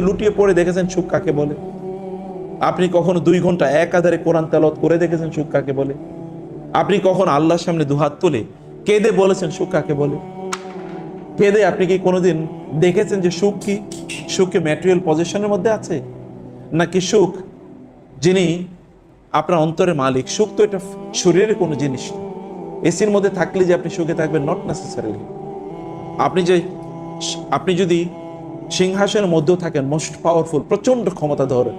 লুটিয়ে পড়ে দেখেছেন সুখ কাকে বলে? আপনি কখনো দুই ঘণ্টা একাধারে কোরআন তেলত করে দেখেছেন সুখ কাকে বলে? আপনি কখন আল্লাহর সামনে দুহাত তুলে কেঁদে বলেছেন সুখ কাকে বলে? কেঁদে আপনি কি কোনোদিন দেখেছেন যে সুখ কি? সুখকে ম্যাটেরিয়াল পজিশনের মধ্যে আছে? নাকি সুখ যিনি আপনার অন্তরের মালিক? সুখ তো এটা শরীরের কোনো জিনিস এসির মধ্যে থাকলে যে আপনি সুখে থাকবেন নট নেসেসারিলি আপনি যে, আপনি যদি সিংহাসনের মধ্যেও থাকেন মোস্ট পাওয়ারফুল প্রচণ্ড ক্ষমতা ধরে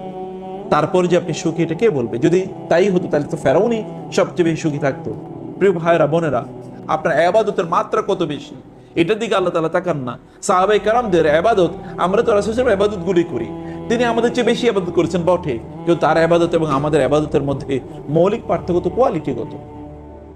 তারপর যে আপনি সুখী, এটা কে বলবে? যদি তাই হতো, তাহলে তো ফেরাউনই সবচেয়ে বেশি সুখী থাকতো। প্রিয় ভাইরা বোনেরা, আপনার আবাদতের মাত্রা কত বেশি? এটার দিকে আল্লাহ তালা তাকান না। সাহাবাই কারামদের আবাদত আমরা তো রাসুসের আবাদত গুলি করি। তিনি আমাদের চেয়ে বেশি আবাদত করেছেন, বটে। কিন্তু তার আবাদত এবং আমাদের আবাদতের মধ্যে মৌলিক পার্থক্য তো কোয়ালিটিগত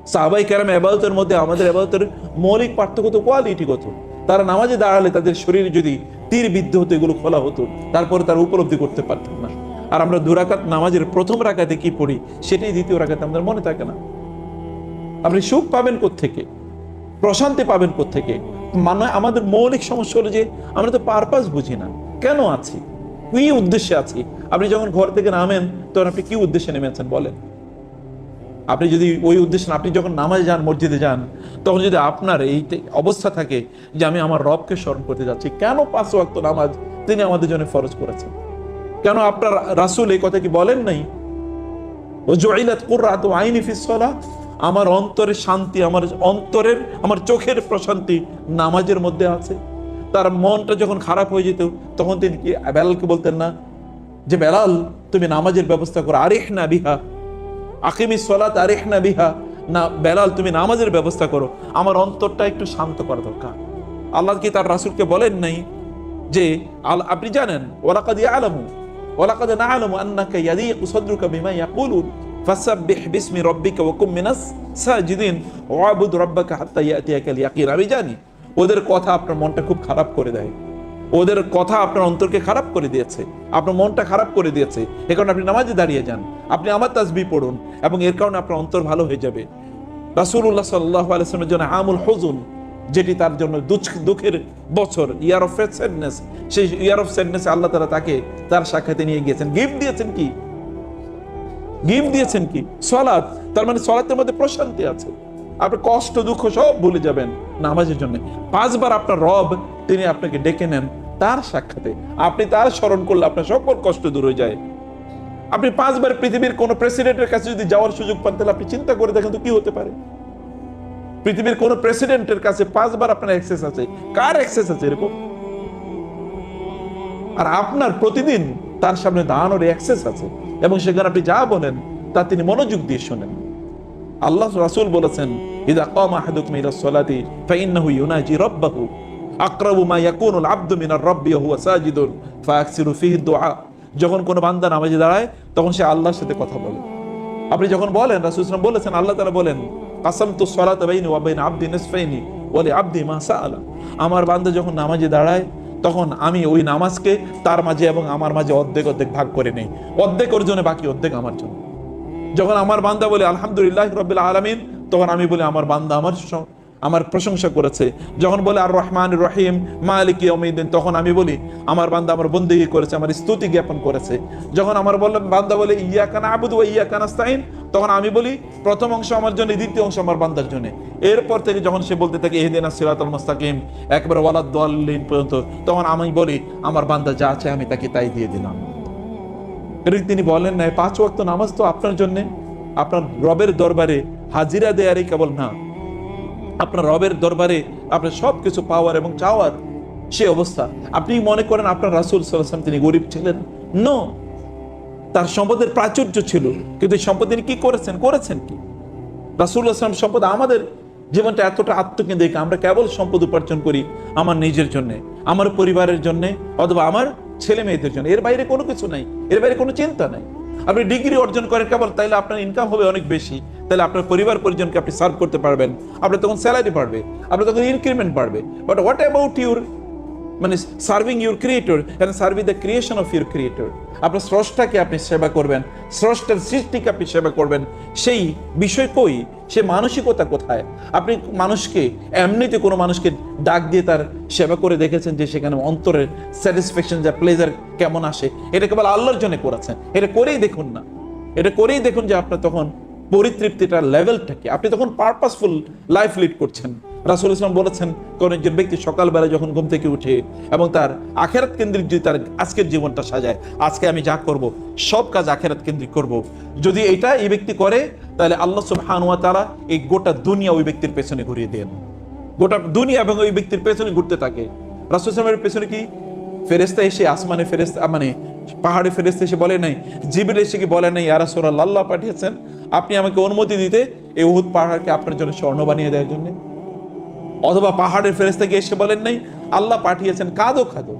সাহাবাই কারাম আবাদতের মধ্যে আমাদের আবাদতের মৌলিক পার্থক্য তো কোয়ালিটিগত তারা নামাজে দাঁড়ালে তাদের শরীরে যদি তীর বিদ্ধ হতো এগুলো খোলা হতো, তারপরে তারা উপলব্ধি করতে পারতেন না। আর আমরা দুরাকাত নামাজের প্রথম রাকাতে কি পড়ি, সেটাই দ্বিতীয় রাকাতে আমাদের মনে থাকে না। আপনি সুখ পাবেন থেকে প্রশান্তি পাবেন থেকে মানে আমাদের মৌলিক সমস্যা হলো যে আমরা তো পারপাস বুঝি না। কেন আছি? কি উদ্দেশ্যে আছি? আপনি যখন ঘর থেকে নামেন, তখন আপনি কি উদ্দেশ্যে নেমেছেন বলেন? আপনি যদি ওই উদ্দেশ্যে আপনি যখন নামাজে যান, মসজিদে যান, তখন যদি আপনার এই অবস্থা থাকে যে আমি আমার রবকে স্মরণ করতে যাচ্ছি, কেন পাঁচ ওয়াক্ত নামাজ তিনি আমাদের জন্য ফরজ করেছেন? কেন আপনার রাসূল এই কথা কি বলেন নাই? ও জয়লাত কুররাতু আইনি ফিস সালাহ, আমার অন্তরের শান্তি, আমার অন্তরের, আমার চোখের প্রশান্তি নামাজের মধ্যে আছে। তার মনটা যখন খারাপ হয়ে যেত, তখন তিনি কি বেলালকে বলতেন না? যে বেলাল, তুমি নামাজের ব্যবস্থা করো আরেহ না বিহা আকিমি সলাত আরেহ না বিহা। না, বেলাল, তুমি নামাজের ব্যবস্থা করো। আমার অন্তরটা একটু শান্ত করা দরকার। আল্লাহ কি তার রাসূলকে বলেন নাই যে, আল- আপনি জানেন ওলাকাদ ইয়ালামু ওলাকাদ নাআলামু আন্নাকা ইয়াদিকু সাদরুকা বিমা ইয়াকুলুন, ফাসাব্বিহ বিসমি রাব্বিকা ওয়া কুম মিনাস সাজিদিন, ওয়াবুদ রাব্বাকা হাত্তা ইয়াতিয়াকাল ইয়াকিন। আমি জানি, ওদের কথা আপনার মনটা খুব খারাপ করে দেয়। ওদের কথা আপনার অন্তরকে খারাপ করে দিয়েছে, আপনার মনটা খারাপ করে দিয়েছে, এ কারণে আপনি নামাজে দাঁড়িয়ে যান, আপনি আমার তাজবি পড়ুন, এবং এর কারণে আপনার অন্তর ভালো হয়ে যাবে। রাসূলুল্লাহ সাল্লাল্লাহু আলাইহি জন্য আমুল হুজুন যেটি তার জন্য দুঃখ- দুঃখের বছর ইয়ার অফ স্যাডনেস সেই ইয়ার অফ স্যাডনেস আল্লাহ তাআলা তাকে তার সাক্ষাতে নিয়ে গিয়েছেন। গিফট দিয়েছেন কি? গিফট দিয়েছেন কি? সলাৎ, তার মানে সলাতের মধ্যে প্রশান্তি আছে। আপনি কষ্ট, দুঃখ সব ভুলে যাবেন নামাজের জন্য। পাঁচবার আপনার রব, তিনি আপনাকে ডেকে নেন তার সাক্ষাতে। আপনি তার স্মরণ করলে আপনার সকল কষ্ট দূর হয়ে যায়। আপনি পাঁচবার পৃথিবীর কোন প্রেসিডেন্টের কাছে যদি যাওয়ার সুযোগ পান, তাহলে আপনি চিন্তা করে দেখেন তো কি হতে পারে। পৃথিবীর কোন প্রেসিডেন্টের কাছে পাঁচবার আপনার অ্যাক্সেস আছে। কার অ্যাক্সেস আছে এরকম? আর আপনার প্রতিদিন তার সামনে দাঁড়ানোর অ্যাক্সেস আছে। এবং সেখানে আপনি যা বলেন, তা তিনি মনোযোগ দিয়ে শোনেন। আল্লাহ রাসূল বলেছেন ইদা যখন কোন বান্দা নামাজে দাঁড়ায়, তখন সে আল্লাহর সাথে কথা বলে। আপনি যখন বলেন, রাসূল সাল্লাল্লাহু বলেছেন, আল্লাহ তাআলা বলেন, কাসামতু সলাতা বাইনি ওয়া বাইনা আবদি নিসফাইনি আমার বান্দা যখন নামাজে দাঁড়ায়, তখন আমি ওই নামাজকে তার মাঝে এবং আমার মাঝে অর্ধেক অর্ধেক ভাগ করে নেই। অর্ধেক ওর জন্য বাকি অর্ধেক আমার জন্য। যখন আমার বান্দা বলে, আলহামদুলিল্লাহ রবিল আলমিন তখন আমি বলি, আমার বান্দা আমার আমার প্রশংসা করেছে। যখন বলে আর রহমান রহিম, মালিক ইয়মিদ্দিন তখন আমি বলি, আমার বান্দা আমার বন্দিগি করেছে, আমার স্তুতি জ্ঞাপন করেছে। যখন আমার বলল বান্দা বলে ইয়া কানা আবুদু ওয়া ইয়া কানাস্তাইন তখন আমি বলি, প্রথম অংশ আমার জন্য, দ্বিতীয় অংশ আমার বান্দার জন্য। এরপর থেকে যখন সে বলতে থাকে এহদিনা সিরাতুল মুস্তাকিম, একবার ওয়ালাদ দলিন পর্যন্ত, তখন আমি বলি, আমার বান্দা যা আছে আমি তাকে তাই দিয়ে দিলাম। তিনি বলেন না পাঁচ ওয়াক্ত নামাজ তো আপনার জন্য, আপনার রবের দরবারে হাজিরা দেয়ারই কেবল না। আপনার রবের দরবারে আপনার সব কিছু পাওয়ার এবং চাওয়ার সে অবস্থা। আপনি মনে করেন আপনার রাসুল সাল্লাম তিনি গরিব ছিলেন? ন তার সম্পদের প্রাচুর্য ছিল। কিন্তু এই সম্পদ তিনি কি করেছেন? করেছেন কি? রাসুল আসলাম সম্পদ আমাদের জীবনটা এতটা আত্মকেন্দ্রিক। আমরা কেবল সম্পদ উপার্জন করি আমার নিজের জন্য, আমার পরিবারের জন্য অথবা আমার ছেলে মেয়েদের জন্য। এর বাইরে কোনো কিছু নাই। এর বাইরে কোনো চিন্তা নাই। আপনি ডিগ্রি অর্জন করেন কেবল তাইলে আপনার ইনকাম হবে অনেক বেশি। তাহলে আপনার পরিবার পরিজনকে আপনি সার্ভ করতে পারবেন। আপনার তখন স্যালারি বাড়বে, আপনার তখন ইনক্রিমেন্ট বাড়বে। বাট হোয়াট অ্যাবাউট ইউর মানে serving your creator and serving the creation of your creator আপনার স্রষ্টাকে আপনি সেবা করবেন, স্রষ্টার সৃষ্টিকে আপনি সেবা করবেন। সেই বিষয় কই? সে মানসিকতা কোথায়? আপনি মানুষকে, এমনিতে কোনো মানুষকে ডাক দিয়ে তার সেবা করে দেখেছেন যে সেখানে অন্তরের স্যাটিসফ্যাকশন যা প্লেজার কেমন আসে? এটা কেবল আল্লাহর জন্য করেছেন। এটা করেই দেখুন না। এটা করেই দেখুন যে আপনার তখন পরিতৃপ্তিটার লেভেলটা কি আপনি তখন পারপাসফুল লাইফ লিড করছেন। রাসুল ইসলাম বলেছেন, কোন একজন ব্যক্তি সকালবেলা যখন ঘুম থেকে উঠে এবং তার আখেরাত কেন্দ্রিক যদি তার আজকের জীবনটা সাজায়, আজকে আমি যা করব, সব কাজ আখেরাত কেন্দ্রিক করব। যদি এটা এই ব্যক্তি করে, তাহলে আল্লাহ সুবহান ওয়া তাআলা এই গোটা দুনিয়া ওই ব্যক্তির পেছনে ঘুরিয়ে দেন। গোটা দুনিয়া এবং ওই ব্যক্তির পেছনে ঘুরতে থাকে। রাসুল ইসলামের পেছনে কি? ফেরেস্তা এসে আসমানে ফেরেস্তা মানে পাহাড়ে ফেরেস্তা এসে বলে নাই জিবিল এসে কি বলে নাই ইয়ারা সোরা আল্লাহ পাঠিয়েছেন, আপনি আমাকে অনুমতি দিতে এই উহুদ পাহাড়কে আপনার জন্য স্বর্ণ বানিয়ে দেওয়ার জন্য? অথবা পাহাড়ের ফেরেস্তা গিয়ে এসে বলেন নাই, আল্লাহ পাঠিয়েছেন কাদো খাদো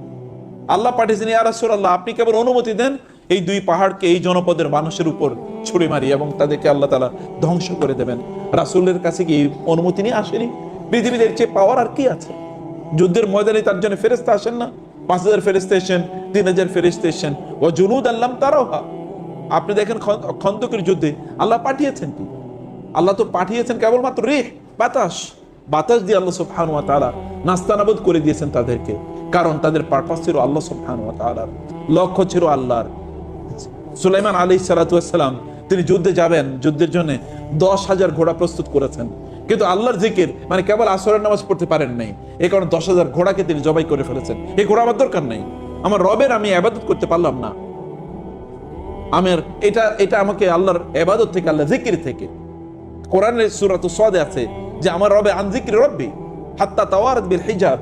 আল্লাহ পাঠিয়েছেন ইয়ারা আল্লাহ আপনি কেবল অনুমতি দেন? এই দুই পাহাড়কে এই জনপদের মানুষের উপর ছুড়ে মারি এবং তাদেরকে আল্লাহ তালা ধ্বংস করে দেবেন। রাসুলের কাছে কি অনুমতি নিয়ে আসেনি? পৃথিবীদের চেয়ে পাওয়ার আর কি আছে? যুদ্ধের ময়দানে তার জন্য ফেরেস্তা আসেন না? পাঁচ হাজার ফেরেস্তা এসেন তিন হাজার ফেরেস্তা এসেন ও জুনুদ আল্লাহ তারাও হা আপনি দেখেন খন- খন্দকের যুদ্ধে আল্লাহ পাঠিয়েছেন কি? আল্লাহ তো পাঠিয়েছেন কেবলমাত্র রেখ বাতাস। বাতাস দিয়ে আল্লাহ সুবহান ওয়া তাআলা নাস্তানাবুদ করে দিয়েছেন তাদেরকে। কারণ তাদের পারপাস ছিল আল্লাহ সুবহান ওয়া তাআলার। লক্ষ্য ছিল আল্লাহর। সুলাইমান আলী সালাতাম তিনি যুদ্ধে যাবেন, যুদ্ধের জন্য দশ হাজার ঘোড়া প্রস্তুত করেছেন। কিন্তু আল্লাহর জিকির মানে কেবল আসরের নামাজ পড়তে পারেন নাই। এই কারণে দশ হাজার ঘোড়াকে তিনি জবাই করে ফেলেছেন। এই ঘোড়া আমার দরকার নেই। আমার রবের আমি আবাদত করতে পারলাম না। আমার এটা এটা আমাকে আল্লাহর এবাদত থেকে আল্লাহ জিকির থেকে। কোরআনের সুরাত সদে আছে যে আমার রবে আনজিকির রব্বি, হাত্তা তাওয়ারাত বিল হিজাব।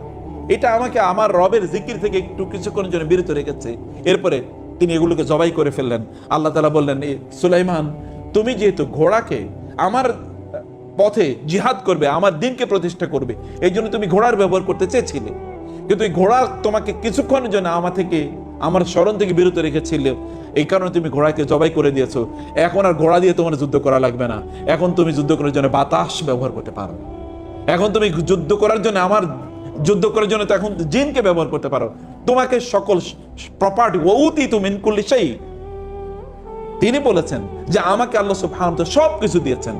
এটা আমাকে আমার রবের জিকির থেকে একটু কিছুক্ষণের জন্য বিরত রেখেছে। এরপরে তিনি এগুলোকে জবাই করে ফেললেন। আল্লাহ তালা বললেন, "এ সুলাইমান, তুমি যেহেতু ঘোড়াকে, আমার পথে জিহাদ করবে, আমার দিনকে প্রতিষ্ঠা করবে। এই জন্য তুমি ঘোড়ার ব্যবহার করতে চেয়েছিলে। কিন্তু এই ঘোড়া তোমাকে কিছুক্ষণের জন্য আমার থেকে, আমার স্মরণ থেকে বিরত রেখেছিল। এই কারণে তুমি ঘোড়াকে জবাই করে দিয়েছ। এখন আর ঘোড়া দিয়ে তোমার যুদ্ধ করা লাগবে না। এখন তুমি যুদ্ধ করার জন্য বাতাস ব্যবহার করতে পারো। এখন তুমি যুদ্ধ করার জন্য, আমার যুদ্ধ করার জন্য তো এখন জিনকে ব্যবহার করতে পারো। তোমাকে সকল প্রপার্টি ওউতি তুমি করলি সেই তিনি বলেছেন যে, আমাকে আল্লাহ সব কিছু দিয়েছেন।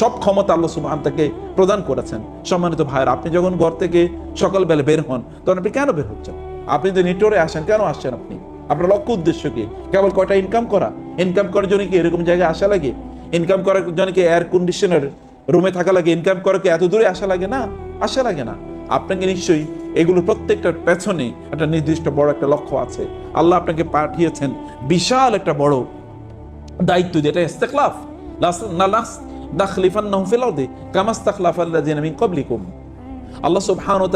সব ক্ষমতা আল্লাহ সুবহান তাকে প্রদান করেছেন। সম্মানিত ভাইয়ের, আপনি যখন ঘর থেকে সকালবেলা বের হন, তখন আপনি কেন বের হচ্ছেন? আপনি তো নেটওয়ার্কে আসেন, কেন আসছেন আপনি? আপনার লক্ষ্য উদ্দেশ্য কি? কেবল কয়টা ইনকাম করা? ইনকাম করার জন্য কি এরকম জায়গায় আসা লাগে? ইনকাম করার জন্য কি এয়ার কন্ডিশনার রুমে থাকা লাগে? ইনকাম করা কি এত দূরে আসা লাগে না? আসা লাগে না। আপনাকে নিশ্চয়ই এগুলো প্রত্যেকটার পেছনে একটা নির্দিষ্ট বড় একটা লক্ষ্য আছে। আল্লাহ আপনাকে পাঠিয়েছেন বিশাল একটা বড় দায়িত্ব যেটা ইস্তেকলাফ।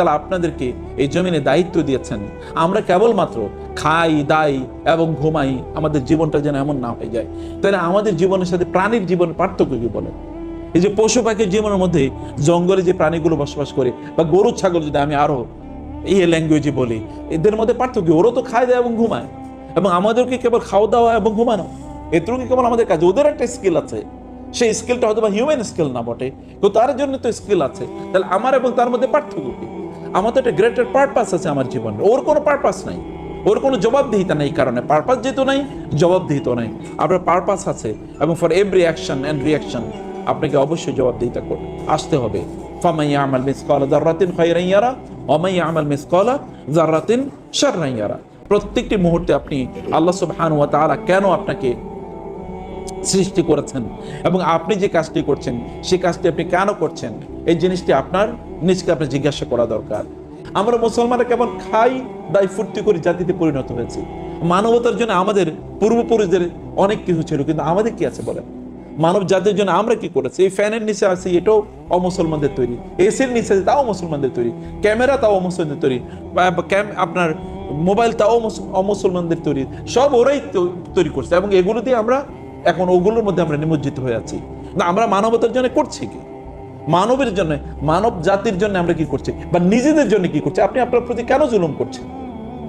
আপনাদেরকে এই জমিনে দায়িত্ব দিয়েছেন। আমরা কেবলমাত্র খাই, দাই এবং ঘুমাই, আমাদের জীবনটা যেন এমন না হয়ে যায়। তাহলে আমাদের জীবনের সাথে প্রাণীর জীবনের পার্থক্য কি বলে এই যে পশু পাখির জীবনের মধ্যে জঙ্গলে যে প্রাণীগুলো বসবাস করে বা গরু, ছাগল যদি আমি আরও এই ল্যাঙ্গুয়েজে বলি, এদের মধ্যে পার্থক্য কি? ওরও তো খায়, দেয় এবং ঘুমায়। এবং আমাদেরকে কেবল খাওয়া, দাওয়া এবং ঘুমানো এটুকু কেবল আমাদের কাজ? ওদের একটা স্কিল আছে। সেই স্কিলটা হয়তো বা হিউম্যান স্কিল না বটে। তো তার জন্য তো স্কিল আছে। তাহলে আমার এবং তার মধ্যে পার্থক্য কি? আমার তো একটা গ্রেটার পারপাস আছে আমার জীবনে। ওর কোনো পারপাস নাই। ওর কোনো জবাবদিহিতা নেই কারণে। পারপাস যেহেতু নাই জবাবদিহিত নাই। আপনার পারপাস আছে এবং for every action and reaction আপনাকে অবশ্যই জবাবদিহিতা আসতে হবে। ফামাইয়া আমাল মিসকালা জাররাতিন খায়রান ইয়ারা ওমাইয়া আমাল মিসকালা জাররাতিন শাররান ইয়ারা। প্রত্যেকটি মুহূর্তে আপনি আল্লাহ সুবহানাহু ওয়া তাআলা কেন আপনাকে সৃষ্টি করেছেন এবং আপনি যে কাজটি করছেন সেই কাজটি আপনি কেন করছেন? এই জিনিসটি আপনার নিজকে আপনি জিজ্ঞাসা করা দরকার। আমরা মুসলমানরা কেমন খাই দায় ফুর্তি করে জাতিতে পরিণত হয়েছি। মানবতার জন্য আমাদের পূর্বপুরুষদের অনেক কিছু ছিল কিন্তু আমাদের কি আছে বলেন? মানব জাতির জন্য আমরা কি করেছি? এই ফ্যানের নিচে আছি এটাও অমুসলমানদের তৈরি। এসির নিচে আছে, তাও মুসলমানদের তৈরি। ক্যামেরা তাও অমুসলমানদের তৈরি। আপনার মোবাইল তাও অমুসলমানদের তৈরি। সব ওরাই তৈরি করছে এবং এগুলো দিয়ে আমরা এখন ওগুলোর মধ্যে আমরা নিমজ্জিত হয়ে আছি। না, আমরা মানবতার জন্য করছি কি? মানবের জন্য, মানব জাতির জন্য আমরা কি করছি? বা নিজেদের জন্য কি করছি? আপনি আপনার প্রতি কেন জুলুম করছেন?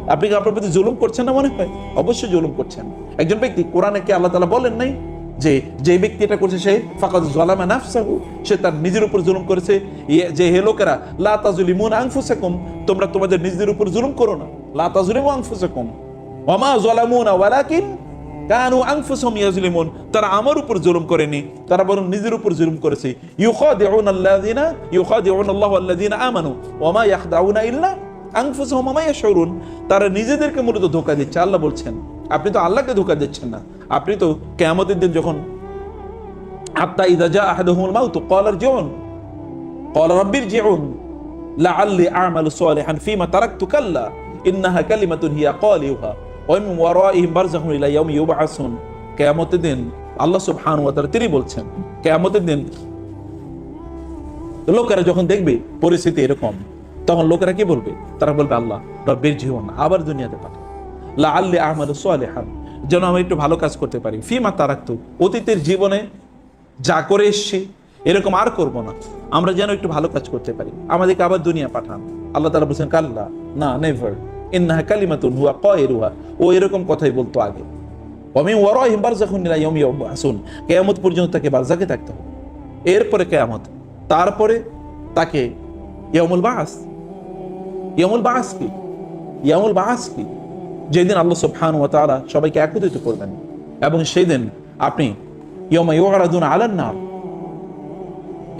আপনি কি আপনার প্রতি জুলুম করছেন না মনে হয়? অবশ্যই জুলুম করছেন। একজন ব্যক্তি কোরআনে কি আল্লাহ তালা বলেন নাই? যে যে ব্যক্তি এটা করছে সে ফাকাদ জালামা নাফসাহু, সে তার নিজের উপর জুলুম করেছে। ইয়ে- যে, হে লোকেরা, লা তাজলিমুন আনফুসাকুম, তোমরা তোমাদের নিজেদের উপর জুলুম করো না। লা তাজলিমু আনফুসাকুম। ওয়ামা যালামুনা ওয়ালাকিন কানু আনফুসাহুম ইয়াজলিমুন। তারা আমার উপর জুলুম করেনি, তারা বরং নিজের উপর জুলুম করেছে। ইউখাদিউন আল্লাযিনা, ইউখাদিউন আল্লাহু আল্লাযিনা আমানু ওয়ামা ইয়াখদাউনা ইল্লা আনফুসাহুম ওয়ামা ইয়াশউরুন। তারা নিজেদেরকে মূলত ধোঁকা দিচ্ছে। আল্লাহ বলছেন, আপনি তো আল্লাহকে ধোঁকা দিচ্ছেন না। আপনি তো কিয়ামতের দিন যখন হাত্তা ইদা জা আহাদুহুমুল মাউত ক্বাল আরজিউন ক্বাল রাব্বি ইরজিউন লাআল্লি আ'মালু সালিহান ফীমা তারাকতু কাল্লা, ইন্নাহা কালিমাতুন হিয়া ক্বালিউহা। ওয়া ওয়ারাইহিম বারযাখুন ইলা ইয়াউমি ইউবআসুন। কিয়ামতের দিন আল্লাহ সুবহানাহু ওয়া তাআলা তিনি বলছেন, কিয়ামতের দিন লোকেরা যখন দেখবে পরিস্থিতি এরকম, তখন লোকেরা কি বলবে? তারা বলবে, আল্লাহ, রব্বির জীবন, আবার দুনিয়াতে লা আল্লি আহমদ সোয়ালেহান যেন আমি একটু ভালো কাজ করতে পারি। ফিমা তারাক্তু, অতীতের জীবনে যা করে এসছি, এরকম আর করব না। আমরা যেন একটু ভালো কাজ করতে পারি। আমাদেরকে আবার দুনিয়া পাঠান। আল্লাহ তারা বলছেন, কাল্লা, না নেভার ইন্নাহা কালিমাতুন হুয়া কয়রুহা। ও এরকম কথাই বলতো আগে। অমি ওয়ারাহিম বারযাখুন ইলা ইয়াউমি ইউবআসুন কিয়ামত পর্যন্ত তাকে বারজাকে থাকতে হবে। এরপরে কিয়ামত। তারপরে তাকে ইয়ামুল বাস। ইয়ামুল বাস কি? ইয়ামুল বাস কি? যেদিন আল্লাহ সুবহানাহু ওয়া তাআলা সবাইকে একত্রিত করবেন। এবং সেই দিন আপনি ইয়ামা ইউআরাদুন আলান নার।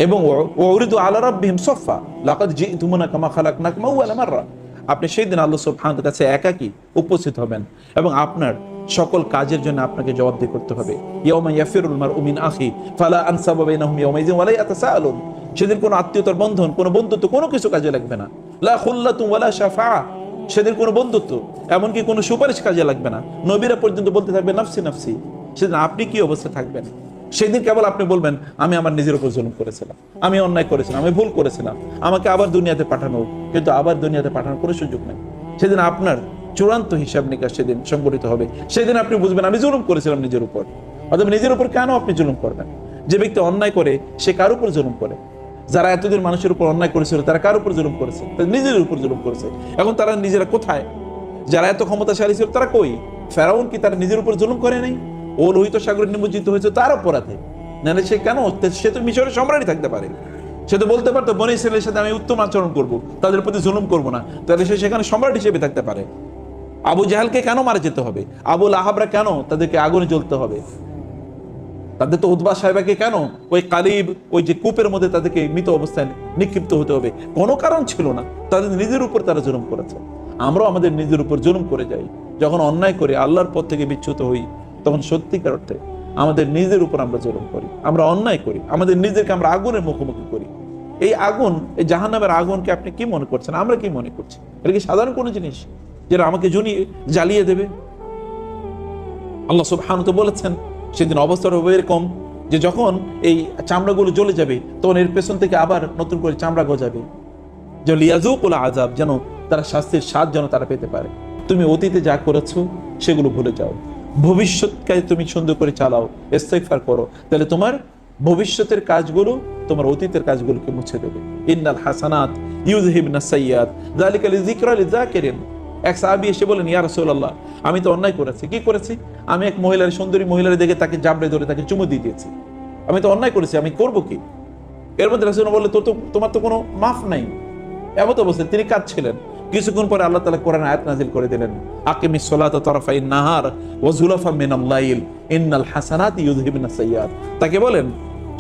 এবং ওরিদু আলা রাব্বিহিম সাফা লাকাদ জিতুমুনা কামা খালাকনাকুম আউওয়ালা মাররা। আপনি সেই দিন আল্লাহ সুবহানাহু কাছে একাকী উপস্থিত হবেন এবং আপনার সকল কাজের জন্য আপনাকে জবাবদিহি করতে হবে। ইয়াউমা ইয়াফিরুল মারউ মিন আখি, ফালা আনসাবা বাইনাহুম ইয়াউমাইযিন ওয়ালা ইয়াতাসাআলুন। সেদিন কোনো আত্মীয়তার বন্ধন, কোনো বন্ধুত্ব, কোনো কিছু কাজে লাগবে না। লা ওয়ালা শাফাআ। সেদিন কোনো বন্ধুত্ব, এমনকি কোনো সুপারিশ কাজে লাগবে না। নবীরা পর্যন্ত বলতে থাকবে, নাফসি নাফসি। সেদিন আপনি কি অবস্থা থাকবেন? সেদিন কেবল আপনি বলবেন, আমি আমার নিজের উপর জুলুম করেছিলাম। আমি অন্যায় করেছিলাম, আমি ভুল করেছিলাম। আমাকে আবার দুনিয়াতে পাঠানো কিন্তু আবার দুনিয়াতে পাঠানোর কোনো সুযোগ নেই। সেদিন আপনার চূড়ান্ত হিসাব নিকাশ সেদিন সংগঠিত হবে। সেদিন আপনি বুঝবেন, আমি জুলুম করেছিলাম নিজের উপর। অথবা নিজের উপর কেন আপনি জুলুম করবেন? যে ব্যক্তি অন্যায় করে, সে কার উপর জুলুম করে? যারা এতদিন মানুষের উপর অন্যায় করেছিল, তারা কার উপর জুলুম করেছে? নিজের উপর জুলুম করেছে। এখন তারা নিজেরা কোথায়? যারা এত ক্ষমতাশালী ছিল, তারা কই? ফেরাউন কি তারা নিজের উপর জুলুম করে নাই? ও লোহিত সাগরে নিমজ্জিত হয়েছে, তার অপরাধে। নাহলে সে কেন? সে তো মিশরের সম্রাটই থাকতে পারে। সে তো বলতে পারতো, বনি ছেলের সাথে আমি উত্তম আচরণ করব, তাদের প্রতি জুলুম করব না। তাহলে সে সেখানে সম্রাট হিসেবে থাকতে পারে। আবু জাহালকে কেন মারা যেতে হবে? আবুল আহাবরা কেন তাদেরকে আগুনে জ্বলতে হবে? তাদের তো উদ্বাস সাহেবাকে কেন ওই কালিব, ওই যে কূপের মধ্যে তাদেরকে মৃত অবস্থায় নিক্ষিপ্ত হতে হবে? কোনো কারণ ছিল না। তাদের নিজের উপর তারা জুলুম করেছে। আমরাও আমাদের নিজের উপর জুলুম করে যাই। যখন অন্যায় করে আল্লাহর পথ থেকে বিচ্যুত হই তখন সত্যিকার অর্থে আমাদের নিজের উপর আমরা জুলুম করি, আমরা অন্যায় করি, আমাদের নিজেকে আমরা আগুনের মুখোমুখি করি। এই আগুন, এই জাহান্নামের আগুনকে আপনি কি মনে করছেন? আমরা কি মনে করছি? এটা কি সাধারণ কোনো জিনিস যেটা আমাকে জুনিয়ে জ্বালিয়ে দেবে? আল্লাহ সুবহান তো বলেছেন, সেদিন অবস্থাটা হবে এরকম যে যখন এই চামড়াগুলো জ্বলে যাবে, তখন এর পেছন থেকে আবার নতুন করে চামড়া গজাবে। যে লিয়াজুকুল আজাব যেন তারা শাস্তির স্বাদ যেন তারা পেতে পারে। তুমি অতীতে যা করেছ, সেগুলো ভুলে যাও। ভবিষ্যৎকে তুমি সুন্দর করে চালাও, ইস্তেগফার করো, তাহলে তোমার ভবিষ্যতের কাজগুলো, তোমার অতীতের কাজগুলোকে মুছে দেবে। ইন্নাল হাসানাত ইউজহিবনা সাইয়াত যালিকা লিযিকরা লিযাকিরিন। এক সাহাবী এসে বলেন ইয়া রাসূলুল্লাহ, আমি তো অন্যায় করেছি। কি করেছি? আমি এক মহিলার, সুন্দরী মহিলার দেখে তাকে জাবড়ে ধরে তাকে চুমু দিয়ে দিয়েছি। আমি তো অন্যায় করেছি, আমি করব কি? এর মধ্যে রাসূল বললে তোর তো, তোমার তো কোনো মাফ নাই। এমত অবস্থায় তিনি কাঁদছিলেন। কিছুক্ষণ পরে আল্লাহ তালা কোরআন আয়াত নাজিল করে দিলেন, আকিমিস সালাতা তারফাইন নাহার ওয়া যুলাফা মিনাল ইন্নাল হাসানাতি ইউযহিবুনা সাইয়্যাত। তাকে বলেন,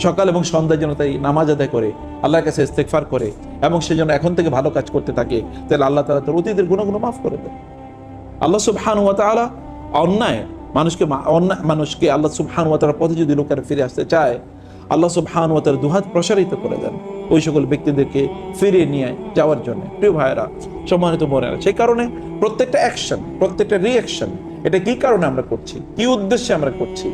সকাল এবং সন্ধ্যায় যেন তাই নামাজ আদায় করে, আল্লাহর কাছে ইস্তেগফার করে এবং সে যেন এখন থেকে ভালো কাজ করতে থাকে, তাহলে আল্লাহ তালা তার অতীতের গুণগুলো মাফ করে দেন। আল্লাহ সুবহান ওয়া অন্যায় মানুষকে অন্যায় মানুষকে আল্লাহ সুবহান ওয়া পথে যদি লোকেরা ফিরে আসতে চায় আল্লাহ সুবহান ওয়া তাআলা দুহাত প্রসারিত করে দেন ওই সকল ব্যক্তিদেরকে ফিরিয়ে নিয়ে যাওয়ার জন্য। প্রিয় ভাইয়েরা, সম্মানিত বোনেরা, সেই কারণে প্রত্যেকটা অ্যাকশন প্রত্যেকটা রিয়াকশন এটা কি কারণে আমরা করছি? কি উদ্দেশ্যে আমরা করছি?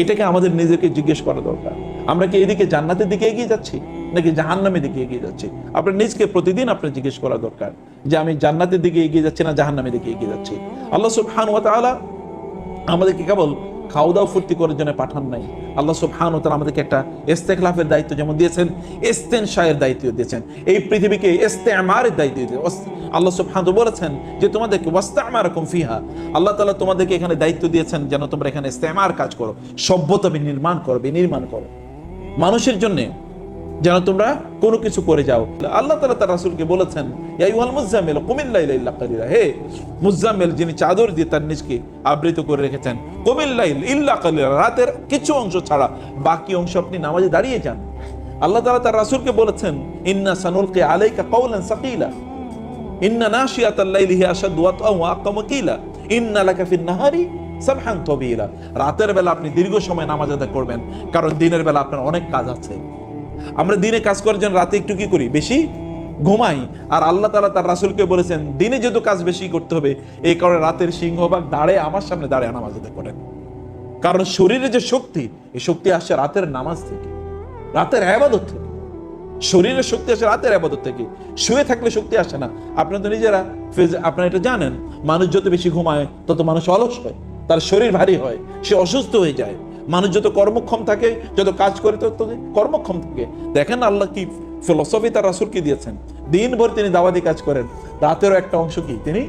এটাকে আমাদের নিজেকে জিজ্ঞেস করা দরকার। আমরা কি এদিকে জান্নাতের দিকে এগিয়ে যাচ্ছি, নাকি জাহান্নামের দিকে এগিয়ে যাচ্ছি? আপনার নিজকে প্রতিদিন আপনার জিজ্ঞেস করা দরকার যে আমি জান্নাতের দিকে এগিয়ে যাচ্ছি না জাহান্নামের দিকে এগিয়ে যাচ্ছি? আল্লাহ সুবহান ওয়া তাআলা আমাদেরকে কেবল খাওয়া দাওয়া ফুর্তি করার জন্য পাঠান নাই। আল্লাহ সুবহান ও তারা আমাদেরকে একটা ইস্তেখলাফের দায়িত্ব যেমন দিয়েছেন এস্তেন শাহের দায়িত্ব দিয়েছেন। এই পৃথিবীকে ইস্তেমারের দায়িত্ব দিয়েছেন। আল্লাহ সুবহানাহু বলেছেন যে তোমাদেরকে ওয়াস্তামারাকুম ফিহা। আল্লাহ তালা তোমাদেরকে এখানে দায়িত্ব দিয়েছেন যেন তোমরা এখানে ইস্তেমার কাজ করো, সভ্যতা নির্মাণ করো, বিনির্মাণ করো। মানুষের জন্য যেন তোমরা কোনো কিছু করে যাও। আল্লাহ তাআলা তার রাসূলকে বলেছেন কালিলা। হে মুজাম্মিল, যিনি চাদর দিয়ে তার নিজকে আবৃত করে রেখেছেন কুমিল লাইল ইল্লা কালিলা, রাতের কিছু অংশ ছাড়া বাকি অংশ আপনি নামাজে দাঁড়িয়ে যান। আল্লাহ তাআলা তার রাসূলকে বলেছেন, ইন্না সানুলকি আলাইকা কাওলান সাকিলা। ইন্না ইন্না লাকা ফিন নাহারি সাবহান তাবিলা। রাতের বেলা আপনি দীর্ঘ সময় নামাজ আদায় করবেন, কারণ দিনের বেলা আপনার অনেক কাজ আছে। আমরা দিনে কাজ করার জন্য রাতে একটু কি করি? বেশি ঘুমাই। আর আল্লাহ তাআলা তার রাসূলকে বলেছেন, দিনে যেহেতু কাজ বেশি করতে হবে, এই কারণে রাতের সিংহভাগ দাঁড়ে আমার সামনে দাঁড়ে নামাজ আদায় করেন কারণ শরীরে যে শক্তি, এই শক্তি আসছে রাতের নামাজ থেকে, রাতের আবাদত থেকে। শরীরের শক্তি আসে রাতের আবাদত থেকে। শুয়ে থাকলে শক্তি আসে না। আপনারা তো নিজেরা আপনারা এটা জানেন, মানুষ যত বেশি ঘুমায়, তত মানুষ অলস হয়, তার শরীর ভারী হয়, সে অসুস্থ হয়ে যায়। মানুষ যত কর্মক্ষম থাকে, যত কাজ করে, তত কর্মক্ষম থাকে। দেখেন আল্লাহ কি ফিলসফি তার রাসূলকে দিয়েছেন? দিনভর তিনি দাওয়াতি কাজ করেন। রাতেরও একটা অংশ কি? তিনি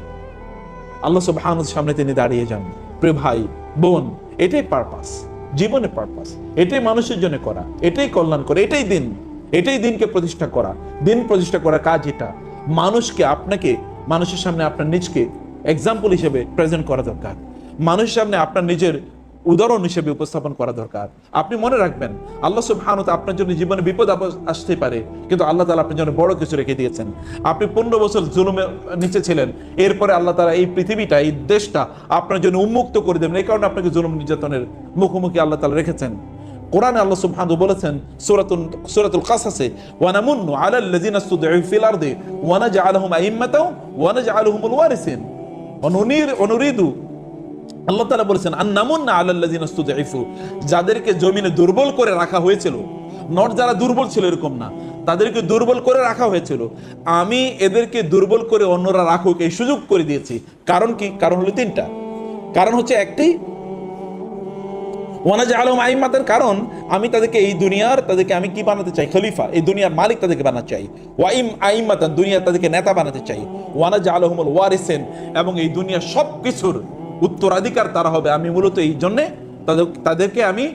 আল্লাহ সুবহানাহুর সামনে তিনি দাঁড়িয়ে যান। প্রিয় ভাই, বোন, এটাই পারপাস জীবনের পারপাস এটাই মানুষের জন্য করা। এটাই কল্যাণ করে। এটাই দিন। এটাই দিনকে প্রতিষ্ঠা করা। দিন প্রতিষ্ঠা করার কাজ এটা। মানুষকে আপনাকে, মানুষের সামনে আপনার নিজকে এক্সাম্পল হিসেবে প্রেজেন্ট করা দরকার। মানুষের সামনে আপনার নিজের উদাহরণ হিসেবে উপস্থাপন করা দরকার। আপনি মনে রাখবেন, আল্লাহ তাআলা আপনার জন্য জীবনে বিপদ আসতে পারে, কিন্তু আল্লাহ তালা আপনার জন্য বড় কিছু রেখে দিয়েছেন। আপনি পনেরো বছর জুলুমের নিচে ছিলেন, এরপরে আল্লাহ তালা এই পৃথিবীটা, এই দেশটা আপনার জন্য উন্মুক্ত করে দেবেন, এই কারণে আপনাকে জুলুম নির্যাতনের মুখোমুখি আল্লাহ তাআলা রেখেছেন। কোরআনে আল্লাহ সুবহানাহু বলেছেন সূরাতুল সূরাতুল কাসাসে ওয়া নামুন্নু আলাল লাযিনা ইসতুদঈফু ফিল আরদি ওয়া আইম্মাতাও ওয়া নাজআলুহুমুল ওয়ারিসিন। ওয়া নুনির ওয়া নুরিদু আল্লাহ তাআলা বলেছেন, আন্নামুন্না আলাল্লাযিনা ইসতুদঈফু যাদেরকে জমিনে দুর্বল করে রাখা হয়েছিল, নট যারা দুর্বল ছিল এরকম না, তাদেরকে দুর্বল করে রাখা হয়েছিল। আমি এদেরকে দুর্বল করে অন্যরা রাখুক এই সুযোগ করে দিয়েছি। কারণ কি? কারণ হলো তিনটা। কারণ হচ্ছে একটি ওয়ানাজ আলম আইমাতের কারণ আমি তাদেরকে এই দুনিয়ার, তাদেরকে আমি কি বানাতে চাই? খলিফা। এই দুনিয়ার মালিক তাদেরকে বানাতে চাই। ওয়াইম আইমাতান দুনিয়ার তাদেরকে নেতা বানাতে চাই। ওয়ানাজ আলহমুল ওয়ারিসেন এবং এই দুনিয়ার সব কিছুর উত্তরাধিকার তারা হবে, আমি মূলত এই জন্যে তাদের তাদেরকে আমি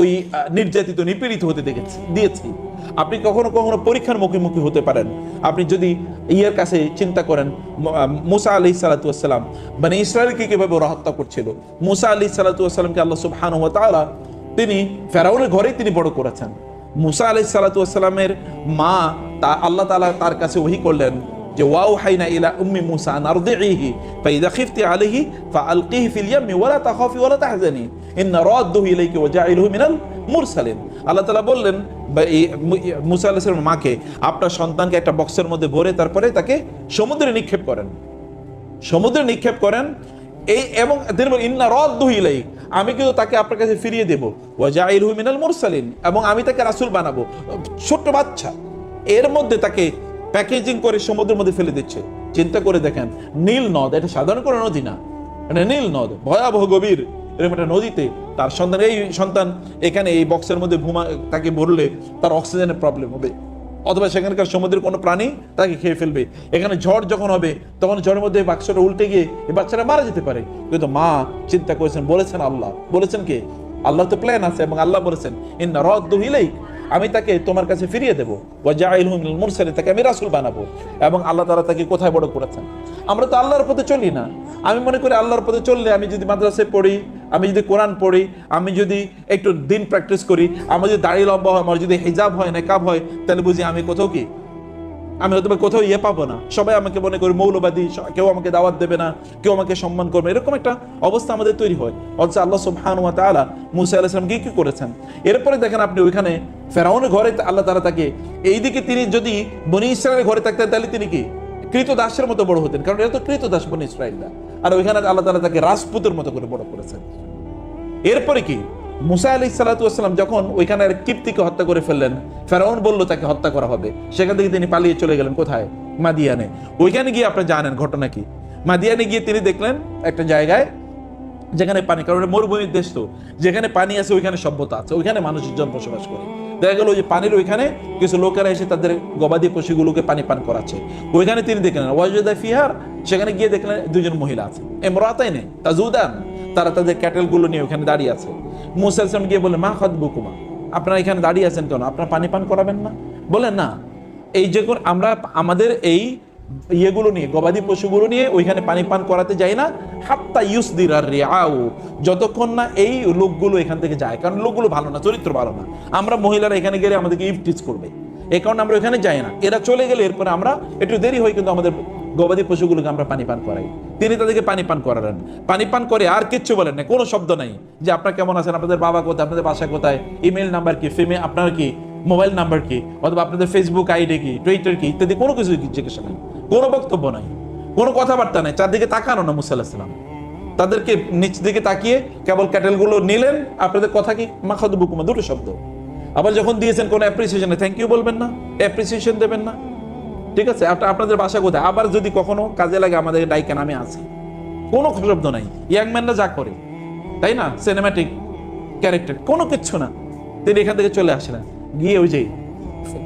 ওই নির্যাতিত, নিপীড়িত হতে দেখেছি, দিয়েছি। আপনি কখনো কখনো পরীক্ষার মুখোমুখি হতে পারেন। আপনি যদি ইয়ের কাছে চিন্তা করেন মুসা আলি সালাতাম মানে ইসরায়েলকে কীভাবে ওরা হত্যা করছিল? মুসা আলি সালাতামকে আল্লাহ সুবহানাহু ওয়া তাআলা, তিনি ফেরাউনের ঘরেই তিনি বড় করেছেন। মুসা আলি সালাতামের মা তা আল্লাহ তাআলা তার কাছে ওহি করলেন যে ওয়াও হাইনা ইলা উম্মি মুসা নারদিহি ফাইদা খিফতি আলাইহি ফাআলকিহি ফিল ইয়ামি ওয়ালা তাখাফি ওয়ালা তাহজানি ইন্না রাদ্দুহু ইলাইকি ওয়া জাইলুহু মিনাল মুরসালিন আল্লাহ তাআলা বললেন মুসা আলাইহিস সালামের মাকে, আপনার সন্তানকে একটা বক্সের মধ্যে ভরে তারপরে তাকে সমুদ্রে নিক্ষেপ করেন। সমুদ্রে নিক্ষেপ করেন। এই এবং ইন্না রাদ্দুহু ইলাইক, আমি কিন্তু তাকে আপনার কাছে ফিরিয়ে দেব। ওয়া জাইলুহু মিনাল মুরসালিন, এবং আমি তাকে রাসূল বানাবো। ছোট্ট বাচ্চা। এর মধ্যে তাকে প্যাকেজিং করে সমুদ্রের মধ্যে ফেলে দিচ্ছে। চিন্তা করে দেখেন, নীল নদ, এটা সাধারণ কোনো নদী না। এটা নীল নদ, ভয়াবহ গভীর। এরকম একটা নদীতে তার সন্তান, এই সন্তান এখানে এই বক্সের মধ্যে ঘুমা, তাকে ভরলে তার অক্সিজেনের প্রবলেম হবে। অথবা সেখানকার সমুদ্রের কোনো প্রাণী তাকে খেয়ে ফেলবে। এখানে ঝড় যখন হবে, তখন ঝড়ের মধ্যে বাক্সটা উল্টে গিয়ে এই বাচ্চাটা মারা যেতে পারে। কিন্তু মা চিন্তা করেছেন, বলেছেন আল্লাহ। বলেছেন কে? আল্লাহ তো প্ল্যান আছে এবং আল্লাহ বলেছেন, ইন্না রদ্দু ইলাইক। আমি তাকে তোমার কাছে ফিরিয়ে দেবো। মুরসালে তাকে আমি রাসুল বানাবো। এবং আল্লাহ তারা তাকে কোথায় বড় করেছেন? আমরা তো আল্লাহর পথে চলি না। আমি মনে করি আল্লাহর পথে চললে আমি যদি মাদ্রাসায় পড়ি, আমি যদি কোরআন পড়ি, আমি যদি একটু দিন প্র্যাকটিস করি, আমার যদি দাড়ি লম্বা হয়, আমার যদি হিজাব হয়, নেকাব হয়, তাহলে বুঝি আমি কোথাও কি আমি হয়তো কোথাও ইয়ে পাবো না। সবাই আমাকে মনে করি মৌলবাদী কেউ আমাকে দাওয়াত দেবে না, কেউ আমাকে সম্মান করবে এরকম একটা অবস্থা আমাদের তৈরি হয়। অথচ আল্লাহ সুবহান ওয়া তাআলা মুসা আলাইহিস কি করেছেন? এরপরে দেখেন আপনি ওইখানে ফেরাউনের ঘরে আল্লাহ তাআলা তাকে, এইদিকে তিনি যদি বনি ইসরায়েলের ঘরে থাকতেন, তাহলে তিনি কি? কৃত দাসের মতো বড় হতেন। কারণ এটা তো কৃত দাস বনি ইসরায়েলরা আর ওইখানে আল্লাহ তাআলা তাকে রাজপুতের মতো করে বড় করেছেন। এরপরে কি? মুসা আলি সালাতাম যখন ওইখানে আর কিপ্তিকে হত্যা করে ফেললেন, ফেরাউন বলল তাকে হত্যা করা হবে। সেখান থেকে তিনি পালিয়ে চলে গেলেন কোথায়? মাদিয়ানে। ওইখানে গিয়ে আপনি জানেন ঘটনা কি। মাদিয়ানে গিয়ে তিনি দেখলেন একটা জায়গায় যেখানে পানি, কারণ মরুভূমির দেশ তো, যেখানে পানি আছে ওইখানে সভ্যতা আছে, ওইখানে মানুষজন বসবাস করে। দেখা গেল ওই যে পানির ওইখানে কিছু লোকেরা এসে তাদের গবাদি পশুগুলোকে পানি পান করাচ্ছে। ওইখানে তিনি দেখলেন, ওয়াজুদা ফিহার, সেখানে গিয়ে দেখলেন দুজন মহিলা আছে। এমরাতাই নেই তাজুদান তারা তাদের ক্যাটেলগুলো নিয়ে ওখানে দাঁড়িয়ে আছে। মুসা গিয়ে বলে মা খদ বুকুমা, আপনারা এখানে দাঁড়িয়ে আছেন কেন? আপনারা পানি পান করাবেন না? বলেন না, এই যে আমরা আমাদের এই ইয়েগুলো নিয়ে, গবাদি পশুগুলো নিয়ে ওইখানে পানি পান করাতে যাই না। হাত্তা ইউসদির আর রিয়াও যতক্ষণ না এই লোকগুলো এখান থেকে যায়। কারণ লোকগুলো ভালো না, চরিত্র ভালো না। আমরা মহিলারা এখানে গেলে আমাদেরকে ইফটিজ করবে। এই কারণে আমরা ওখানে যাই না। এরা চলে গেলে এরপরে আমরা একটু দেরি হয় কিন্তু আমাদের গবাদি পশুগুলোকে আমরা পানি পান করাই। তিনি তাদেরকে পানি পান করালেন। পানি পান করে আর কিচ্ছু বলেন না কোনো শব্দ নাই। যে আপনারা কেমন আছেন? আপনাদের বাবা কোথায়? আপনাদের বাসা কোথায়? ইমেল নাম্বার কি? ফিমে আপনার কি? মোবাইল নাম্বার কি? অথবা আপনাদের ফেসবুক আইডি কি? টুইটার কি? ইত্যাদি কোনো কিছু জিজ্ঞাসা নেই। কোনো বক্তব্য নাই। কোনো কথাবার্তা নাই। চারদিকে তাকানো না মুসা তাদেরকে নিচ দিকে তাকিয়ে কেবল ক্যাটেলগুলো নিলেন। আপনাদের কথা কি? মাখাদ বুকুমা দুটো শব্দ। আবার যখন দিয়েছেন কোনো অ্যাপ্রিসিয়েশন থ্যাংক ইউ বলবেন না। অ্যাপ্রিসিয়েশন দেবেন না। ঠিক আছে? আপনি আপনাদের বাসা কোথায়? আবার যদি কখনো কাজে লাগে আমাদের ডাইকেন, আমি আছি। কোনো শব্দ নাই। ইয়াংম্যানরা যা করে, তাই না? সিনেমাটিক ক্যারেক্টার কোনো কিচ্ছু না। তিনি এখান থেকে চলে আসলেন। গিয়ে ওই যে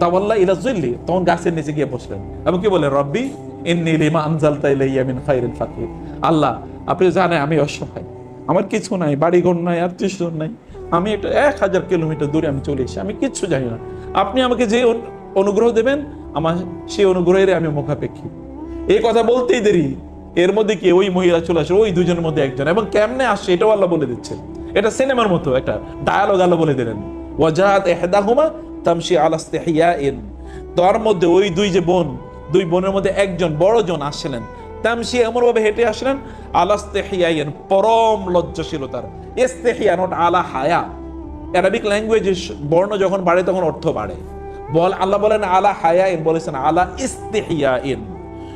তাওয়াল্লা ইলা জুল্লি তখন গাছের নিচে গিয়ে বসলেন। এবং কি বলে রব্বি ইন্নি লিমা আনজালতা ইলাইয়া মিন খাইরিল ফাকির। আল্লাহ, আপনি জানেন আমি অসহায়। আমার কিছু নাই, বাড়িঘর নাই আত্মীয় নাই। আমি একটা এক হাজার কিলোমিটার দূরে আমি চলে এসেছি। আমি কিচ্ছু জানি না। আপনি আমাকে যে অনু- অনুগ্রহ দেবেন আমার সেই অনুগ্রহের আমি মুখাপেক্ষী। এই কথা বলতেই দেরি। এর মধ্যে কি ওই মহিলা চলে আসে ওই দুজনের মধ্যে একজন। এবং কেমনে আসছে এটাও আল্লাহ বলে দিচ্ছে এটা সিনেমার মতো, একটা ডায়ালগ আল্লাহ বলে দিলেন। ওয়াজাহাত এহদাহুমা তামশি আলাস্তেহিয়াইন তার মধ্যে ওই দুই যে বোন, দুই বোনের মধ্যে একজন বড় জন আসছিলেন। তামশি এমন ভাবে হেঁটে আসলেন আলাস্তেহিয়াইন পরম লজ্জাশীলতার। ইস্তেহিয়া নট আলা হায়া। অ্যারাবিক ল্যাঙ্গুয়েজে বর্ণ যখন বাড়ে, তখন অর্থ বাড়ে। বল আল্লাহ বলেন, আলা হায়াইন, বলেছেন, আলা ইস্তেহিয়াইন।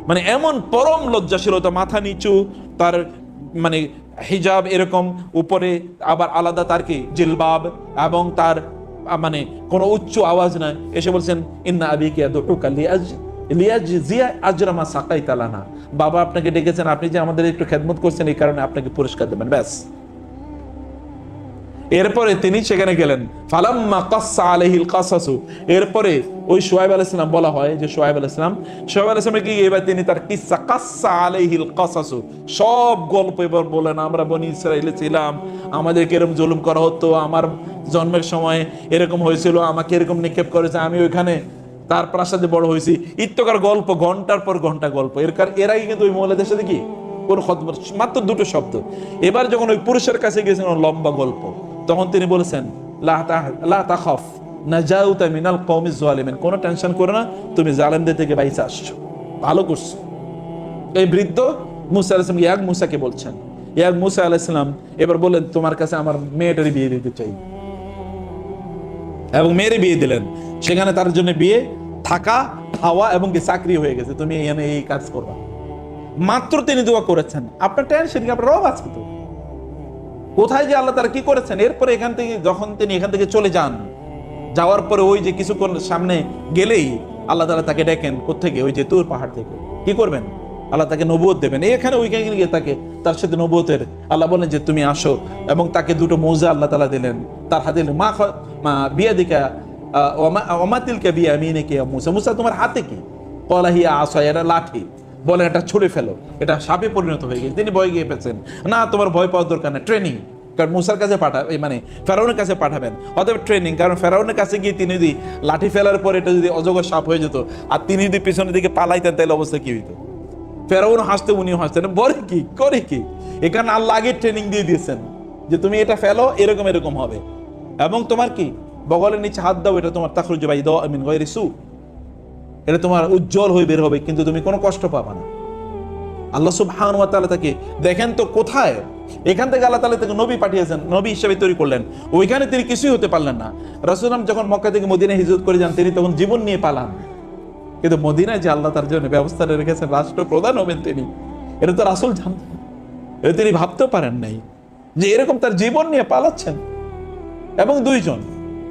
মানে এমন পরম লজ্জাশীলতা, মাথা নিচু, তার মানে হিজাব এরকম, উপরে আবার আলাদা তার কি? জিলবাব এবং তার মানে কোনো উচ্চ আওয়াজ নাই। এসে বলছেন, ইন্না আবিকে দুটুকা লিয়াজ লিয়াজ জিয়া আজরামা সাকাই তালানা বাবা আপনাকে ডেকেছেন, আপনি যে আমাদের একটু খেদমত করছেন, এই কারণে আপনাকে পুরস্কার দেবেন, ব্যাস। এরপরে তিনি সেখানে গেলেন। ফালাম্মা কাসসা আলাইহিল কাসাসু। এরপরে ওই সোহাইব আলাইহিস সালাম বলা হয় যে সোহাইব আলাইহিস সালাম সোহাইব আলাইহিস সালাম কি এবার তিনি তার কিসসা কাসসা আলাইহিল কাসাসু। সব গল্প এবার বলেন, আমরা বনি ইসরাইলে ছিলাম আমাদেরকে এরকম জুলুম করা হতো, আমার জন্মের সময় এরকম হয়েছিল, আমাকে এরকম নিক্ষেপ করেছে, আমি ওইখানে তার প্রাসাদে বড় হয়েছি। ইত্যকার গল্প, ঘণ্টার পর ঘণ্টা গল্প। এর কার, এর আগে কিন্তু ওই মহিলাদের সাথে কি? কোন খতম- মাত্র দুটো শব্দ। এবার যখন ওই পুরুষের কাছে গিয়েছেন লম্বা গল্প। তখন তিনি বলেছেন কোনো টেনশন করো না, তুমি জালেমদের থেকে বাইসে আসছো। ভালো করছ। এই বৃদ্ধ মুসা ইয়াক মুসাকে বলছেন। ইয়াক মুসা এবার তোমার কাছে আমার মেয়েটারই বিয়ে দিতে চাই। এবং মেয়েরে বিয়ে দিলেন। সেখানে তার জন্য বিয়ে, থাকা, খাওয়া এবং চাকরি হয়ে গেছে। তুমি এখানে এই কাজ করবা। মাত্র তিনি দোয়া করেছেন। আপনার টেনশন কি? আপনার রব আছে তো। কোথায় যে আল্লাহ তারা কি করেছেন? এরপরে এখান থেকে যখন তিনি এখান থেকে চলে যান, যাওয়ার পরে ওই যে কিছুক্ষণ সামনে গেলেই আল্লাহ তালা তাকে ডেকেন কোথেকে ওই যে তুর পাহাড় থেকে। কি করবেন? আল্লাহ তাকে নবুয়ত দেবেন। এখানে ওইখানে গিয়ে তাকে, তার সাথে নবুয়তের আল্লাহ বলেন যে, তুমি আসো। এবং তাকে দুটো মৌজা আল্লাহ তালা দিলেন। তার হাতে মা মা বিয়া দিকা অমাতিলকে বিয়া মিনে কে মুসা। মুসা, তোমার হাতে কি? কলাহিয়া আসয় এটা লাঠি। বলেন এটা ছুড়ে ফেলো। এটা সাপে পরিণত হয়ে গেছে। তিনি ভয় গিয়ে পেয়েছেন। না, তোমার ভয় পাওয়ার দরকার না ট্রেনিং কারণ মুসার কাছে পাঠা মানে ফেরাউনের কাছে পাঠাবেন। অতএব ট্রেনিং কারণ ফেরাউনের কাছে গিয়ে তিনি যদি লাঠি ফেলার পর এটা যদি অজগর সাপ হয়ে যেত, আর তিনি যদি পিছনের দিকে পালাইতেন, তাহলে অবস্থা কি হইতো? ফেরাউন হাসতে, উনিও হাসতেন। বলে কি? করে কি? এখানে আল্লাহ আগে ট্রেনিং দিয়ে দিয়েছেন যে তুমি এটা ফেলো, এরকম এরকম হবে। এবং তোমার কি? বগলের নিচে হাত দাও, এটা তোমার তাখরুজ বাই দাও আমিন গয়রি সু। এটা তোমার উজ্জ্বল হয়ে বের হবে, কিন্তু তুমি কোনো কষ্ট পাবা না। আল্লাহ সুবহান ওয়া তাআলা তাকে, দেখেন তো কোথায়? এখান থেকে আল্লাহ তাআলা তাকে নবী পাঠিয়েছেন, নবী হিসেবে তৈরি করলেন। ওইখানে তিনি কিছুই হতে পারলেন না। রাসূলুল্লাহ যখন মক্কা থেকে মদিনায় হিজরত করে যান, তিনি তখন জীবন নিয়ে পালান। কিন্তু মদিনায় যে আল্লাহ তার জন্য ব্যবস্থা রেখেছেন রাষ্ট্র প্রধান হবেন তিনি। এটা তো রাসূল জানতেন। এটা তিনি ভাবতেও পারেন নাই যে এরকম তার জীবন নিয়ে পালাচ্ছেন। এবং দুইজন,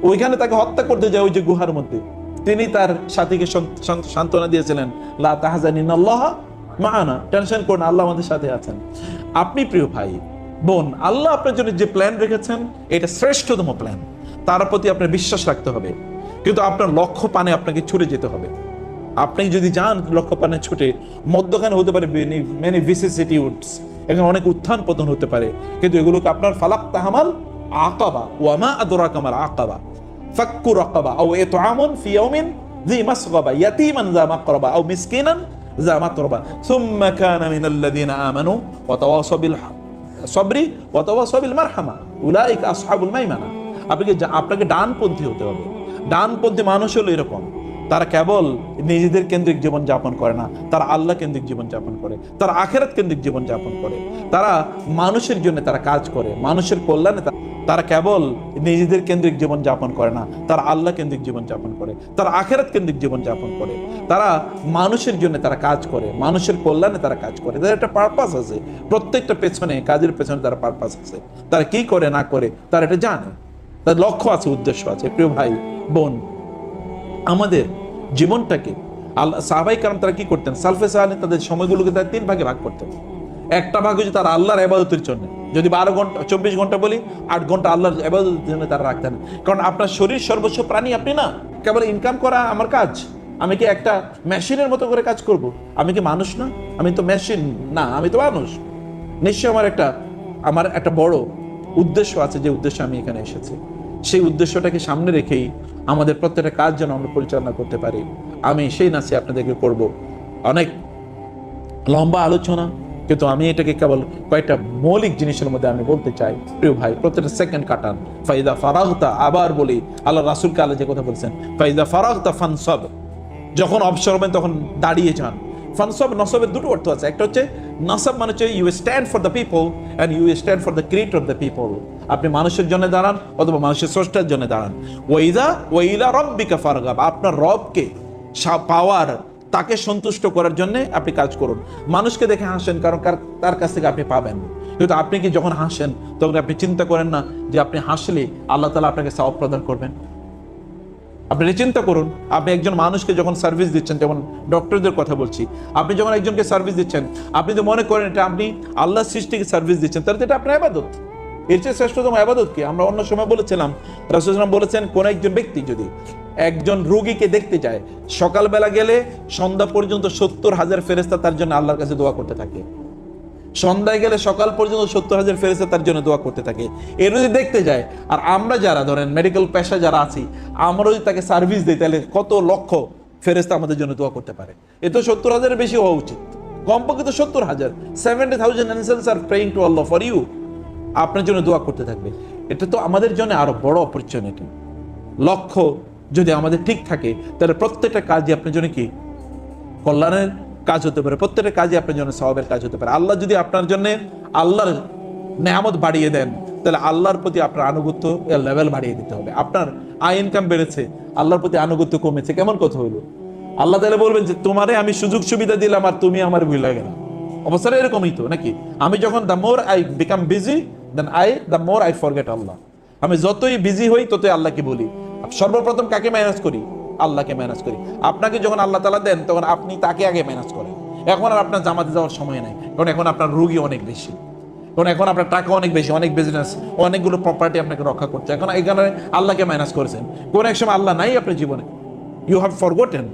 ওইখানে তাকে হত্যা করতে যায় ওই যে গুহার মধ্যে। তিনি তার সাথীকে সন্ত- সন্ত- সান্ত্বনা দিয়েছিলেন, লা তাহজানিন আল্লাহ মাআনা টেনশন করুন আল্লাহ আমাদের সাথে আছেন। আপনি প্রিয় ভাই, বোন, আল্লাহ আপনার জন্য যে প্ল্যান রেখেছেন, এটা শ্রেষ্ঠতম প্ল্যান তার প্রতি আপনার বিশ্বাস রাখতে হবে। কিন্তু আপনার লক্ষ্য পানে আপনাকে ছুটে যেতে হবে। আপনি যদি যান লক্ষ্য পানে ছুটে, মধ্যখানে হতে পারে মেনি ভিসিসিটিউডস এখানে অনেক উত্থান পতন হতে পারে। কিন্তু এগুলোকে আপনার ফালাক তাহামাল আকাবা ওয়ামা আদরা কামাল আকাবা। ফাক্কু রাকাবা আও ইতআমুন ফি ইয়াউমিন ذي مسغبة يتيما ذا مقربة أو مسكينا ذا متربة ثم كان من الذين آمنوا وتواصوا بالصبر وتواصوا بالمرحمة أولئك أصحاب الميمنة আপনাকে যা- আপনাকে ডানপন্থী হতে হবে ডানপন্থী মানুষ হলো এরকম তারা কেবল নিজেদের কেন্দ্রিক জীবন যাপন করে না, তারা আল্লাহ কেন্দ্রিক জীবন যাপন করে, তারা আখেরাত কেন্দ্রিক জীবন যাপন করে। তারা মানুষের জন্য তারা কাজ করে, মানুষের কল্যাণে তারা কেবল নিজেদের কেন্দ্রিক জীবন যাপন করে না, তারা আল্লাহ কেন্দ্রিক জীবন যাপন করে, তারা আখেরাত কেন্দ্রিক জীবন যাপন করে। তারা মানুষের জন্য তারা কাজ করে, মানুষের কল্যাণে তারা কাজ করে। তাদের একটা পারপাস আছে, প্রত্যেকটা পেছনে, কাজের পেছনে তারা পারপাস আছে। তারা কি করে, না করে, তারা এটা জানে। তার লক্ষ্য আছে, উদ্দেশ্য আছে। প্রিয় ভাই, বোন আমাদের জীবনটাকে আল্লাহ, সাহাবাই কারণ তারা কি করতেন? সালফে সাহানি তাদের সময়গুলোকে তারা তিন ভাগে ভাগ করতেন। একটা ভাগ হচ্ছে তারা আল্লাহর আবাদতের জন্য। যদি বারো ঘণ্টা, চব্বিশ ঘণ্টা বলি, আট ঘণ্টা আল্লাহর আবাদতের জন্য তারা রাখতেন। কারণ আপনার শরীর সর্বোচ্চ প্রাণী আপনি না। কেবল ইনকাম করা আমার কাজ। আমি কি একটা মেশিনের মতো করে কাজ করব? আমি কি মানুষ না? আমি তো মেশিন না, আমি তো মানুষ। নিশ্চয়ই আমার একটা আমার একটা বড় উদ্দেশ্য আছে, যে উদ্দেশ্যে আমি এখানে এসেছি। সেই উদ্দেশ্যটাকে সামনে রেখেই আমাদের প্রত্যেকটা কাজ যেন আমরা পরিচালনা করতে পারি। আমি সেই নাচে আপনাদেরকে করব। অনেক লম্বা আলোচনা, কিন্তু আমি এটাকে কেবল কয়েকটা মৌলিক জিনিসের মধ্যে আমি বলতে চাই। প্রিয় ভাই, প্রত্যেকটা সেকেন্ড কাটান। ফাইদা ফারাগতা আবার বলি, আল্লাহ রাসুলকে আল্লাহ যে কথা বলছেন, ফাইদা ফারাগতা ফানসব। যখন অবসর হবেন, তখন দাঁড়িয়ে যান। ফানসব, নসবের দুটো অর্থ আছে। একটা হচ্ছে, নসব মানে হচ্ছে you stand for the people and you stand for the creator of the people আপনি মানুষের জন্য দাঁড়ান অথবা মানুষের স্রষ্টার জন্য দাঁড়ান। ওইদা ওইলা রব্বিকা ফারগাব, আপনার রবকে পাওয়ার তাকে সন্তুষ্ট করার জন্য আপনি কাজ করুন। মানুষকে দেখে হাসেন, কারণ তার কাছ থেকে আপনি পাবেন। কিন্তু আপনি কি যখন হাসেন, তখন আপনি চিন্তা করেন না যে আপনি হাসলে আল্লাহ তালা আপনাকে সওয়াব প্রদান করবেন? আপনি চিন্তা করুন, আপনি একজন মানুষকে যখন সার্ভিস দিচ্ছেন, যেমন ডক্টরদের কথা বলছি, আপনি যখন একজনকে সার্ভিস দিচ্ছেন, আপনি তো মনে করেন এটা আপনি আল্লাহ সৃষ্টিকে সার্ভিস দিচ্ছেন, তাহলে এটা আপনার আবাদত। এর চেয়ে শ্রেষ্ঠতম আবাদত কি? আমরা অন্য সময় বলেছিলাম রাসুলাম বলেছেন, কোন একজন ব্যক্তি যদি একজন রুগীকে দেখতে যায় সকালবেলা গেলে সন্ধ্যা পর্যন্ত সত্তর হাজার ফেরেস্তা তার জন্য আল্লাহর কাছে দোয়া করতে থাকে। সন্ধ্যায় গেলে সকাল পর্যন্ত সত্তর হাজার ফেরেস্তা তার জন্য দোয়া করতে থাকে। এর যদি দেখতে যায়, আর আমরা যারা, ধরেন মেডিকেল পেশা যারা আছি, আমরা যদি তাকে সার্ভিস দিই, তাহলে কত লক্ষ ফেরেস্তা আমাদের জন্য দোয়া করতে পারে? এ তো সত্তর হাজারের বেশি হওয়া উচিত। কমপক্ষে তো সত্তর হাজার। Seventy thousand answers R praying to Allah for you আপনার জন্য দোয়া করতে থাকবে। এটা তো আমাদের জন্য আরও বড় অপরচুনিটি লক্ষ্য যদি আমাদের ঠিক থাকে, তাহলে প্রত্যেকটা কাজই আপনার জন্য কি? কল্যাণের কাজ হতে পারে। প্রত্যেকটা কাজে আপনার জন্য স্বভাবের কাজ হতে পারে। আল্লাহ যদি আপনার জন্য আল্লাহর নেয়ামত বাড়িয়ে দেন, তাহলে আল্লাহর প্রতি আপনার আনুগত্য লেভেল বাড়িয়ে দিতে হবে। আপনার আয় ইনকাম বেড়েছে, আল্লাহর প্রতি আনুগত্য কমেছে। কেমন কথা হইল আল্লাহ তাহলে বলবেন যে, তোমারে আমি সুযোগ সুবিধা দিলাম আর তুমি আমার ভুলে গেলাম অবস্থাটা এরকমই তো, নাকি? আমি যখন the more I become busy then I the more I forget Allah আমি যতই বিজি হই, ততই আল্লাহকে বলি। সর্বপ্রথম কাকে ম্যানেজ করি? আল্লাহকে ম্যানেজ করি। আপনাকে যখন আল্লাহ তালা দেন, তখন আপনি তাকে আগে ম্যানেজ করেন। এখন আর আপনার জামাতে যাওয়ার সময় নেই। কারণ এখন আপনার রুগী অনেক বেশি। কারণ এখন আপনার টাকা অনেক বেশি, অনেক বিজনেস অনেকগুলো প্রপার্টি আপনাকে রক্ষা করছে। এখন এখানে আল্লাহকে ম্যানেজ করেছেন। কোন এক সময় আল্লাহ নাই আপনার জীবনে। ইউ হ্যাভ ফরগোটেন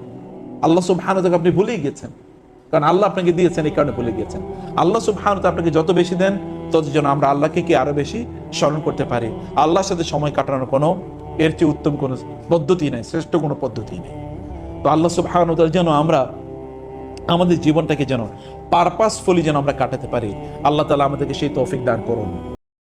আল্লাহ সুবহানাহু আপনি ভুলেই গেছেন। কারণ আল্লাহ আপনাকে দিয়েছেন, এই কারণে ভুলে গিয়েছেন আল্লাহ সুবহানাহু আপনাকে যত বেশি দেন তত যেন আমরা আল্লাহকে কি আরও বেশি স্মরণ করতে পারি? আল্লাহর সাথে সময় কাটানোর কোনো, এর চেয়ে উত্তম কোনো পদ্ধতি নেই, শ্রেষ্ঠ কোনো পদ্ধতি নেই। তো আল্লাহ সুবহানাহু তাআলা যেন আমরা আমাদের জীবনটাকে যেন পারপাসফুলি যেন আমরা কাটাতে পারি, আল্লাহ তালা আমাদেরকে সেই তৌফিক দান করুন।